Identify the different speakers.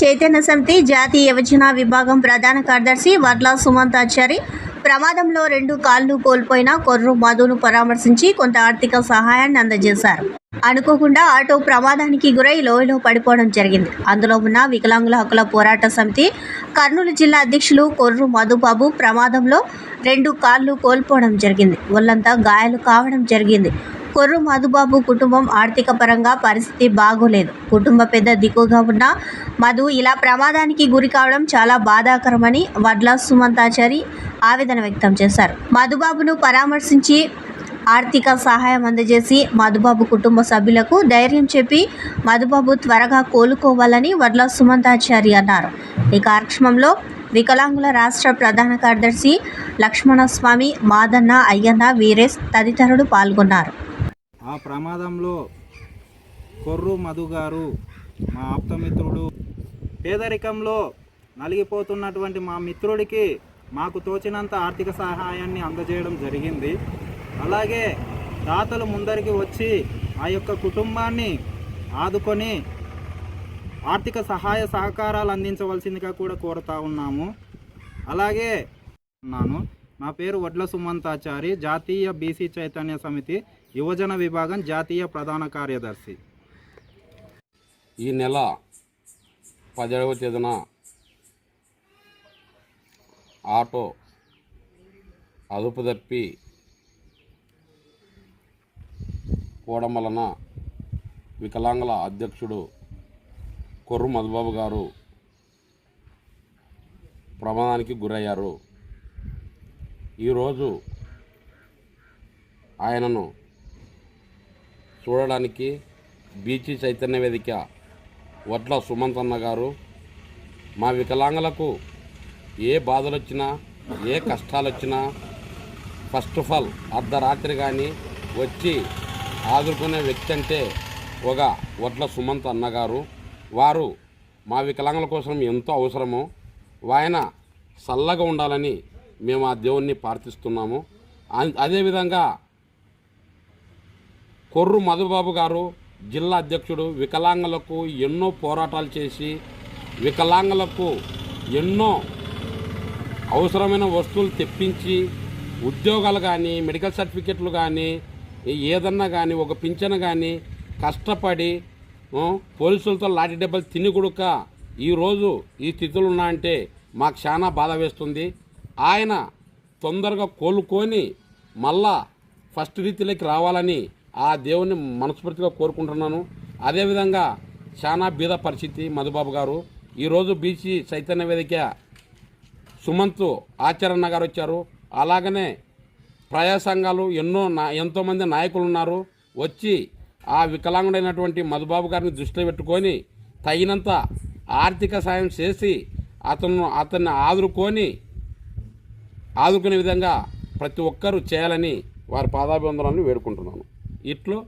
Speaker 1: చైతన్య సమితి జాతీయ యువజన విభాగం ప్రధాన కార్యదర్శి వర్లా సుమంతాచారి ప్రమాదంలో రెండు కాళ్ళు కోల్పోయిన కొర్రు మధును పరామర్శించి కొంత ఆర్థిక సహాయాన్ని అందజేశారు. అనుకోకుండా ఆటో ప్రమాదానికి గురై లోయలో పడిపోవడం జరిగింది. అందులో ఉన్న వికలాంగుల హక్కుల పోరాట సమితి కర్నూలు జిల్లా అధ్యక్షులు కొర్రు మధుబాబు ప్రమాదంలో రెండు కాళ్ళు కోల్పోవడం జరిగింది. ఒళ్ళంతా గాయాలు కావడం జరిగింది. కొర్రు మధుబాబు కుటుంబం ఆర్థిక పరంగా పరిస్థితి బాగోలేదు. కుటుంబ పెద్ద దిక్కుగా ఉన్న మధు ఇలా ప్రమాదానికి గురి కావడం చాలా బాధాకరమని వడ్ల సుమంతాచారి ఆవేదన వ్యక్తం చేశారు. మధుబాబును పరామర్శించి ఆర్థిక సహాయం అందజేసి మధుబాబు కుటుంబ సభ్యులకు ధైర్యం చెప్పి మధుబాబు త్వరగా కోలుకోవాలని వడ్ల సుమంతాచారి అన్నారు. ఈ కార్యక్రమంలో వికలాంగుల రాష్ట్ర ప్రధాన కార్యదర్శి లక్ష్మణస్వామి మాదన్న అయ్యన్న వీరేష్ తదితరులు పాల్గొన్నారు.
Speaker 2: ఆ ప్రమాదంలో కొర్రు మధు గారు మా ఆప్తమిత్రుడు పేదరికంలో నలిగిపోతున్నటువంటి మా మిత్రుడికి మాకు తోచినంత ఆర్థిక సహాయాన్ని అందజేయడం జరిగింది. అలాగే దాతలు ముందరికి వచ్చి ఆ యొక్క కుటుంబాన్ని ఆదుకొని ఆర్థిక సహాయ సహకారాలు అందించవలసిందిగా కూడా కోరుతా ఉన్నాము. అలాగే ఉన్నాను. నా పేరు వడ్ల సుమంతాచారి జాతీయ బీసీ చైతన్య సమితి యువజన విభాగం జాతీయ ప్రధాన కార్యదర్శి.
Speaker 3: ఈ నెల పదిహేడవ తేదీన ఆటో అదుపు తప్పి పోవడం వలన వికలాంగుల అధ్యక్షుడు కొర్రు మధుబాబు గారు ప్రమాదానికి గురయ్యారు. ఈరోజు ఆయనను చూడడానికి బీచ్ చైతన్య వేదిక వడ్ల సుమంత్ అన్న గారు. మా వికలాంగులకు ఏ బాధలు వచ్చినా ఏ కష్టాలు వచ్చినా ఫస్ట్ ఆఫ్ ఆల్ అర్ధరాత్రి కానీ వచ్చి ఆదుకునే వ్యక్తి అంటే ఒక వడ్ల సుమంత్ అన్నగారు వారు మా వికలాంగుల కోసం ఎంతో అవసరము. ఆయన చల్లగా ఉండాలని మేము ఆ దేవుణ్ణి ప్రార్థిస్తున్నాము. అదేవిధంగా కొర్రు మధుబాబు గారు జిల్లా అధ్యక్షుడు వికలాంగులకు ఎన్నో పోరాటాలు చేసి వికలాంగులకు ఎన్నో అవసరమైన వస్తువులు తెప్పించి ఉద్యోగాలు కానీ మెడికల్ సర్టిఫికెట్లు కానీ ఏదన్నా కానీ ఒక పింఛను కానీ కష్టపడి పోలీసులతో లాఠీ దెబ్బలు తిని కొడుక ఈరోజు ఈ స్థితిలో ఉన్నా అంటే మాకు చాలా బాధ వేస్తుంది. ఆయన తొందరగా కోలుకొని మళ్ళా ఫస్ట్ రీతిలోకి రావాలని ఆ దేవుణ్ణి మనస్ఫూర్తిగా కోరుకుంటున్నాను. అదేవిధంగా చాలా బీద పరిస్థితి మధుబాబు గారు. ఈరోజు బీసీ చైతన్య వేదిక సుమంత్ ఆచరణ గారు వచ్చారు. అలాగనే ప్రజా సంఘాలు ఎన్నో నా ఎంతోమంది నాయకులు ఉన్నారు. వచ్చి ఆ వికలాంగుడైనటువంటి మధుబాబు గారిని దృష్టిలో పెట్టుకొని తగినంత ఆర్థిక సాయం చేసి అతను అతన్ని ఆదుకొని ఆదుకునే విధంగా ప్రతి ఒక్కరూ చేయాలని వారి పాదాభివందనాలను వేడుకుంటున్నాను. ఇట్లో